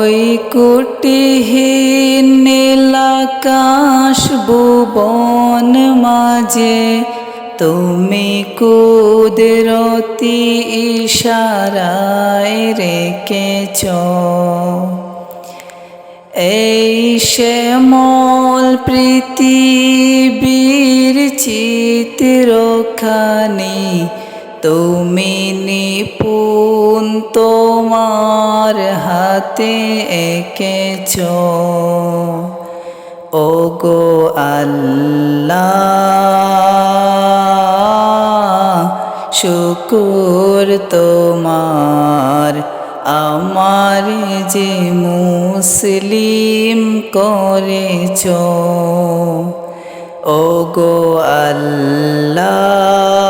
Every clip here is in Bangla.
ওই কুটিহীন নীলাকাশ ভুবন মাঝে তুমি কুদরতি ইশারায় রেখেছ। এই শ্যামল পৃথিবীর চিত্রখানি তুমি নিপুণ তোমার হাতে এঁকেছ। ও গো আল্লাহ, শুকুর তোমার। আমার যে মুসলিম করেছ। ও গো আল্লাহ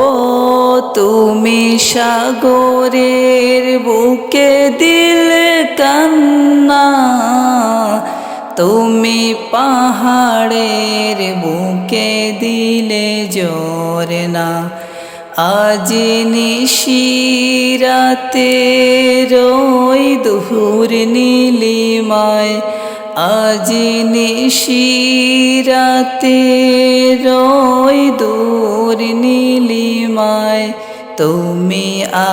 তুমি সাগরের বুকে দিলে কান্না, তুমি পাহাড়ের বুকে দিলে জোরনা আজ নিশিরাতে রই দুহুর নীলিমায়, আজ নিশিরাতে রই দূর নীলিমায়। তুমি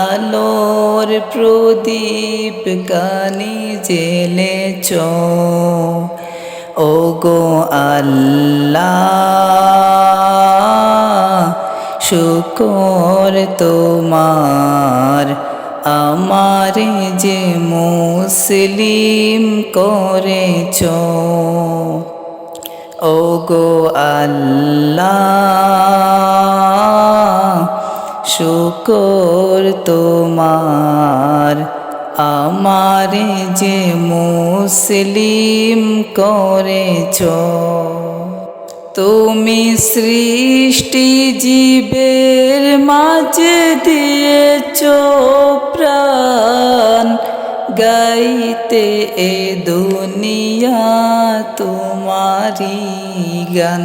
আলোর প্রদীপ গানি জেলেছ ও গো আল্লাহ, শুকর তোমার, আমার যে মুসলিম করেছ। ও গো আল্লাহ শুকর তোমার। আমার যে মুসলিম করেছ, তুমি সৃষ্টি জীবের মাঝে দিয়েছ প্রাণ। গাইতে এ দুনিয়া তোমারি গান।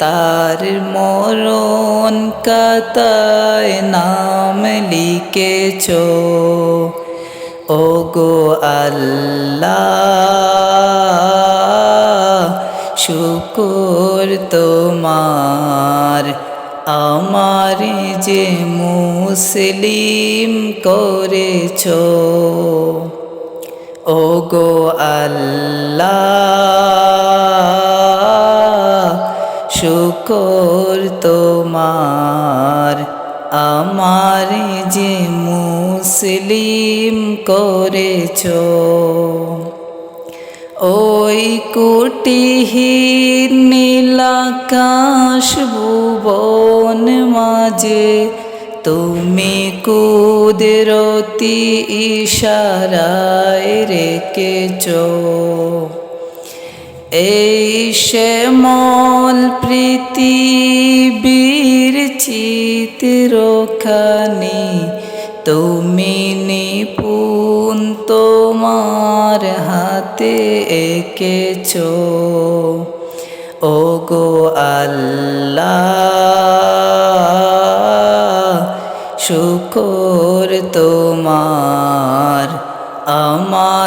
তার মরণ কাতায় নাম লিখেছ। ও গো আল্লাহ, শুকুর তোমার। আমার যে মুসলিম করেছ। ও গো আল্লাহ শুকর তোমার। আমার যে মুসলিম করেছ, ওই কুটিহীন নীলাকাশ ভুবন মাঝে তুমি কুদরতি ইশারায় রেখেছ। এই শ্যামল পৃথিবীর চিত্রখানি তুমি নিপুণ তোমার হাতে এঁকেছ। ও গো আল্লাহ শুকর তোমার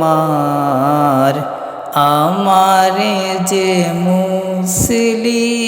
তোমার আমার যে মুসলিম